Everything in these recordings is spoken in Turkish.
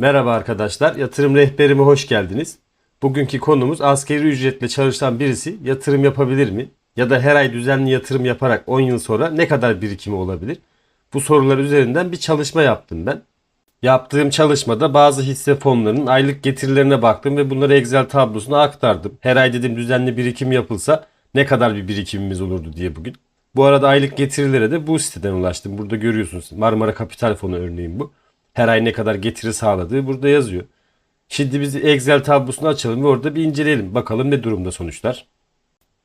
Merhaba arkadaşlar, yatırım rehberime hoş geldiniz. Bugünkü konumuz asgari ücretle çalışan birisi yatırım yapabilir mi? Ya da her ay düzenli yatırım yaparak 10 yıl sonra ne kadar birikimi olabilir? Bu sorular üzerinden bir çalışma yaptım ben. Yaptığım çalışmada bazı hisse fonlarının aylık getirilerine baktım ve bunları Excel tablosuna aktardım. Her ay dedim düzenli birikim yapılsa ne kadar bir birikimimiz olurdu diye bugün. Bu arada aylık getirilere de bu siteden ulaştım. Burada görüyorsunuz Marmara Kapital Fonu örneğin bu. Her ay ne kadar getiri sağladığı burada yazıyor. Şimdi biz Excel tablosunu açalım ve orada bir inceleyelim. Bakalım ne durumda sonuçlar.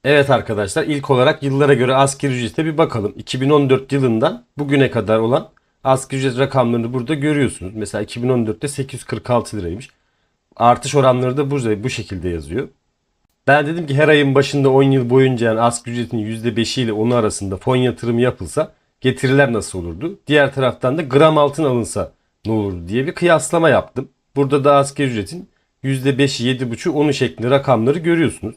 Evet arkadaşlar ilk olarak yıllara göre asgari ücrete bir bakalım. 2014 yılından bugüne kadar olan asgari ücret rakamlarını burada görüyorsunuz. Mesela 2014'te 846 liraymış. Artış oranları da burada bu şekilde yazıyor. Ben dedim ki her ayın başında 10 yıl boyunca yani asgari ücretin %5'i ile 10'u arasında fon yatırımı yapılsa getiriler nasıl olurdu? Diğer taraftan da gram altın alınsa ne olurdu diye bir kıyaslama yaptım. Burada da asgari ücretin %5'i, 7,5'u, 10'u şeklinde rakamları görüyorsunuz.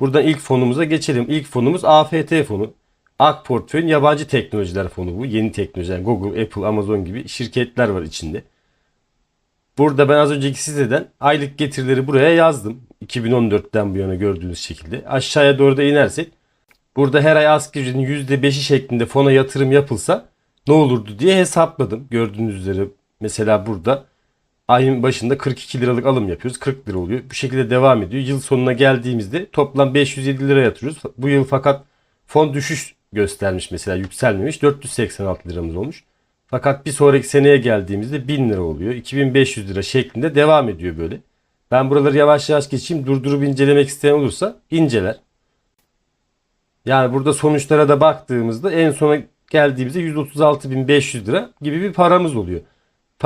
Buradan ilk fonumuza geçelim. İlk fonumuz AFT fonu. Ak Portföy'ün yabancı teknolojiler fonu bu. Yeni teknolojiler. Google, Apple, Amazon gibi şirketler var içinde. Burada ben az önceki siteden aylık getirileri buraya yazdım. 2014'ten bu yana gördüğünüz şekilde. Aşağıya doğru da inersek burada her ay asgari ücretin %5'i şeklinde fona yatırım yapılsa ne olurdu diye hesapladım. Gördüğünüz üzere mesela burada ayın başında 42 liralık alım yapıyoruz. 40 lira oluyor. Bu şekilde devam ediyor. Yıl sonuna geldiğimizde toplam 507 lira yatırıyoruz. Bu yıl fakat fon düşüş göstermiş mesela yükselmemiş. 486 liramız olmuş. Fakat bir sonraki seneye geldiğimizde 1000 lira oluyor. 2500 lira şeklinde devam ediyor böyle. Ben buraları yavaş yavaş geçeyim. Durdurup incelemek isteyen olursa inceler. Yani burada sonuçlara da baktığımızda en sona geldiğimizde 136.500 lira gibi bir paramız oluyor.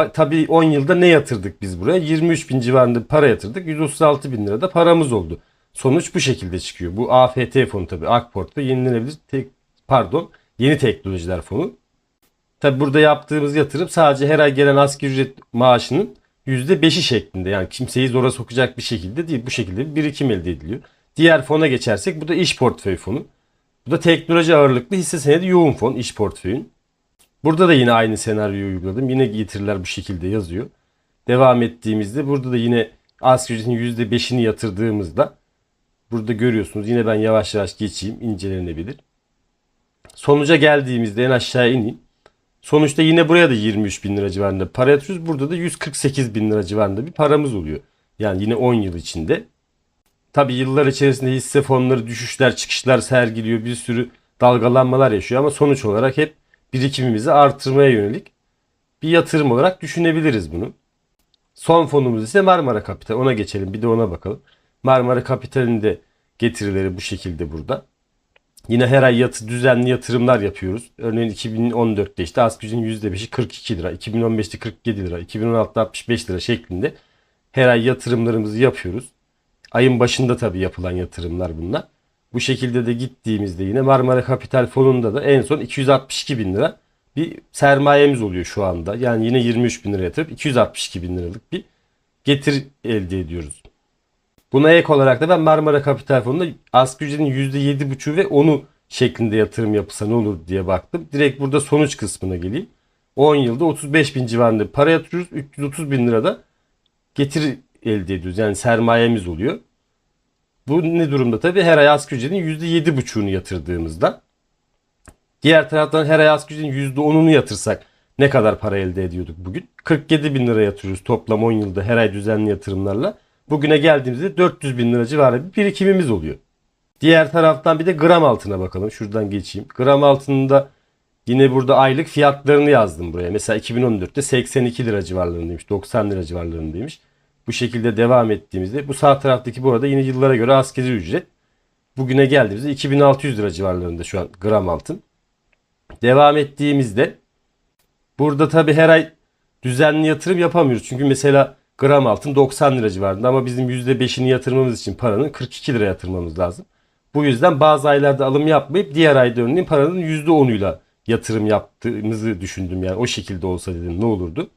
Tabii 10 yılda ne yatırdık biz buraya? 23 bin civarında para yatırdık. 136 bin lira da paramız oldu. Sonuç bu şekilde çıkıyor. Bu AFT fonu tabii. Akport'ta yenilenebilir tek, pardon yeni teknolojiler fonu. Tabi burada yaptığımız yatırım sadece her ay gelen asgari ücret maaşının %5'i şeklinde. Yani kimseyi zora sokacak bir şekilde değil. Bu şekilde bir birikim elde ediliyor. Diğer fona geçersek bu da iş portföy fonu. Bu da teknoloji ağırlıklı hisse senedi yoğun fon iş portföyün. Burada da yine aynı senaryoyu uyguladım. Yine getiriler bu şekilde yazıyor. Devam ettiğimizde burada da yine asgari ücretin %5'ini yatırdığımızda burada görüyorsunuz. Yine ben yavaş yavaş geçeyim. incelenebilir. Sonuca geldiğimizde en aşağı ineyim. Sonuçta yine buraya da 23 bin lira civarında para yatırıyoruz. Burada da 148 bin lira civarında bir paramız oluyor. Yani yine 10 yıl içinde. Tabi yıllar içerisinde hisse fonları düşüşler çıkışlar sergiliyor. Bir sürü dalgalanmalar yaşıyor ama sonuç olarak hep birikimimizi artırmaya yönelik bir yatırım olarak düşünebiliriz bunu. Son fonumuz ise Marmara Kapital. Ona geçelim bir de ona bakalım. Marmara Kapital'in de getirileri bu şekilde burada. Yine her ay yatı, düzenli yatırımlar yapıyoruz. Örneğin 2014'te işte ücretin %5'i 42 lira, 2015'te 47 lira, 2016'da 65 lira şeklinde her ay yatırımlarımızı yapıyoruz. Ayın başında tabii yapılan yatırımlar bunlar. Bu şekilde de gittiğimizde yine Marmara Kapital Fonu'nda da en son 262 bin lira bir sermayemiz oluyor şu anda. Yani yine 23 bin lira yatırıp 262 bin liralık bir getir elde ediyoruz. Buna ek olarak da ben Marmara Kapital Fonu'nda asgari ücretin %7,5'u ve 10'u şeklinde yatırım yapılsa ne olur diye baktım. Direkt burada sonuç kısmına geleyim. 10 yılda 35 bin civarında para yatırıyoruz. 330 bin lirada getir elde ediyoruz. Yani sermayemiz oluyor. Bu ne durumda tabii? Her ay asgari ücretin %7,5'unu yatırdığımızda. Diğer taraftan her ay asgari ücretin %10'unu yatırsak ne kadar para elde ediyorduk bugün? 47 bin lira yatırıyoruz toplam 10 yılda her ay düzenli yatırımlarla. Bugüne geldiğimizde 400 bin lira civarı bir birikimimiz oluyor. Diğer taraftan bir de gram altına bakalım. Şuradan geçeyim. Gram altında yine burada aylık fiyatlarını yazdım buraya. Mesela 2014'te 82 lira civarlarındaymış. 90 lira civarlarındaymış. Bu şekilde devam ettiğimizde bu sağ taraftaki bu arada yine yıllara göre askeri ücret. Bugüne geldiğimizde 2600 lira civarlarında şu an gram altın. Devam ettiğimizde burada tabi her ay düzenli yatırım yapamıyoruz. Çünkü mesela gram altın 90 lira civarında ama bizim %5'ini yatırmamız için paranın 42 lira yatırmamız lazım. Bu yüzden bazı aylarda alım yapmayıp diğer ayda örneğin paranın %10'uyla yatırım yaptığımızı düşündüm. Yani o şekilde olsa dedim ne olurdu.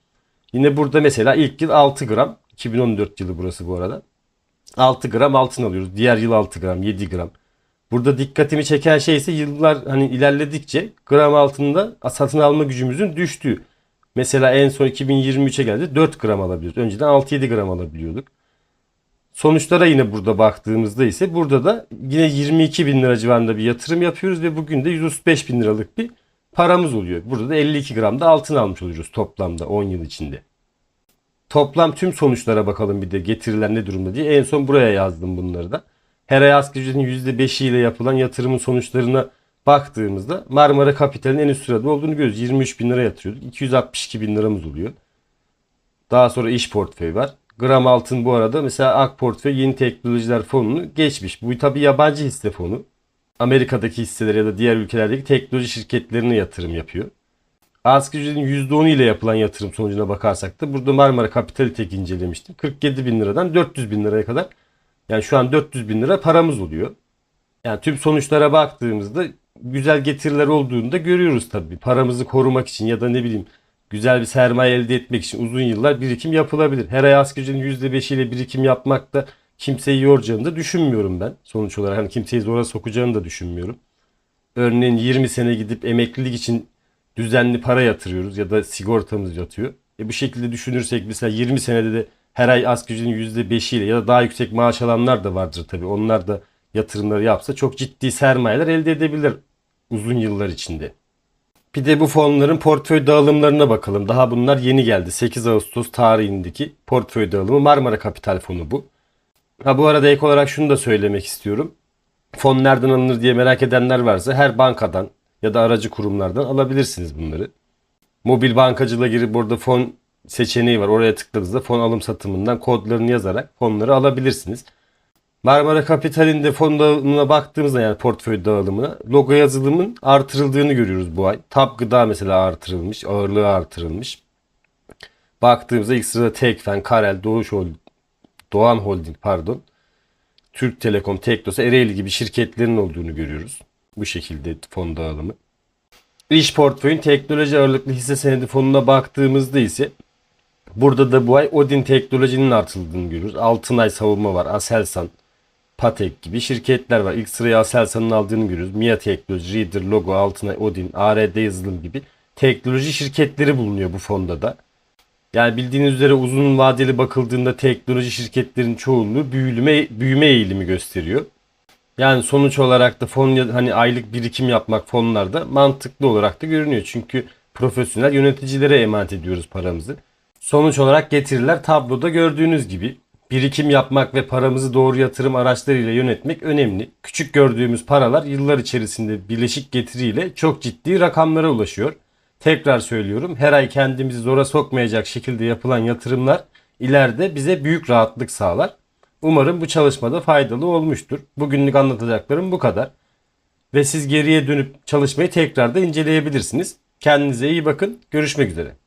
Yine burada mesela ilk yıl 6 gram. 2014 yılı burası bu arada. 6 gram altın alıyoruz. Diğer yıl 6 gram, 7 gram. Burada dikkatimi çeken şey ise yıllar hani ilerledikçe gram altında satın alma gücümüzün düştüğü. Mesela en son 2023'e geldi 4 gram alabiliyoruz. Önceden 6-7 gram alabiliyorduk. Sonuçlara yine burada baktığımızda ise burada da yine 22 bin lira civarında bir yatırım yapıyoruz ve bugün de 135 bin liralık bir paramız oluyor. Burada da 52 gram da altın almış oluyoruz toplamda 10 yıl içinde. Toplam tüm sonuçlara bakalım bir de getirilen ne durumda diye. En son buraya yazdım bunları da. Her ay asgari ücretin %5'i ile yapılan yatırımın sonuçlarına baktığımızda Marmara Kapital'in en üst sırada olduğunu görüyoruz. 23 bin lira yatırıyorduk. 262 bin liramız oluyor. Daha sonra iş portföyü var. Gram altın bu arada mesela Ak Portföy Yeni Teknolojiler Fonu'nu geçmiş. Bu tabi yabancı hisse fonu. Amerika'daki hisseler ya da diğer ülkelerdeki teknoloji şirketlerine yatırım yapıyor. Asgari ücretin %10'u ile yapılan yatırım sonucuna bakarsak da burada Marmara Kapital'i tek incelemiştim. 47 bin liradan 400 bin liraya kadar yani şu an 400 bin lira paramız oluyor. Yani tüm sonuçlara baktığımızda güzel getiriler olduğunu da görüyoruz tabii. Paramızı korumak için ya da ne bileyim güzel bir sermaye elde etmek için uzun yıllar birikim yapılabilir. Her ay asgari ücretin %5 ile birikim yapmak da kimseyi yoracağını da düşünmüyorum ben. Sonuç olarak hani kimseyi zora sokacağını da düşünmüyorum. Örneğin 20 sene gidip emeklilik için düzenli para yatırıyoruz ya da sigortamız yatıyor. E bu şekilde düşünürsek mesela 20 senede de her ay asgari ücretin %5'iyle ya da daha yüksek maaş alanlar da vardır tabii. Onlar da yatırımları yapsa çok ciddi sermayeler elde edebilir uzun yıllar içinde. Bir de bu fonların portföy dağılımlarına bakalım. Daha bunlar yeni geldi. 8 Ağustos tarihindeki portföy dağılımı Marmara Kapital Fonu bu. Ha bu arada ek olarak şunu da söylemek istiyorum. Fon nereden alınır diye merak edenler varsa her bankadan ya da aracı kurumlardan alabilirsiniz bunları. Mobil bankacılığa girip burada fon seçeneği var. Oraya tıkladığınızda fon alım satımından kodlarını yazarak fonları alabilirsiniz. Marmara Kapital'in de fon dağılımına baktığımızda yani portföy dağılımına logo yazılımın artırıldığını görüyoruz bu ay. Tap gıda mesela artırılmış, ağırlığı artırılmış. Baktığımızda ilk sırada Tekfen, Karel, Doğuş Doğan Holding pardon. Türk Telekom, Teknos, Ereğli gibi şirketlerin olduğunu görüyoruz. Bu şekilde fon dağılımı. İş portföyün teknoloji ağırlıklı hisse senedi fonuna baktığımızda ise burada da bu ay Odin Teknoloji'nin artıldığını görüyoruz. Altınay Savunma var, Aselsan, Patek gibi şirketler var. İlk sırayı Aselsan'ın aldığını görüyoruz. Mia Teknoloji, Reader, Logo, Altınay, Odin, ARD Yazılım gibi teknoloji şirketleri bulunuyor bu fonda da. Yani bildiğiniz üzere uzun vadeli bakıldığında teknoloji şirketlerin çoğunluğu büyüme, büyüme eğilimi gösteriyor. Yani sonuç olarak da fon hani aylık birikim yapmak fonlarda mantıklı olarak da görünüyor. Çünkü profesyonel yöneticilere emanet ediyoruz paramızı. Sonuç olarak getiriler tabloda gördüğünüz gibi. Birikim yapmak ve paramızı doğru yatırım araçlarıyla yönetmek önemli. Küçük gördüğümüz paralar yıllar içerisinde birleşik getiriyle çok ciddi rakamlara ulaşıyor. Tekrar söylüyorum her ay kendimizi zora sokmayacak şekilde yapılan yatırımlar ileride bize büyük rahatlık sağlar. Umarım bu çalışmada faydalı olmuştur. Bugünlük anlatacaklarım bu kadar. Ve siz geriye dönüp çalışmayı tekrar da inceleyebilirsiniz. Kendinize iyi bakın. Görüşmek üzere.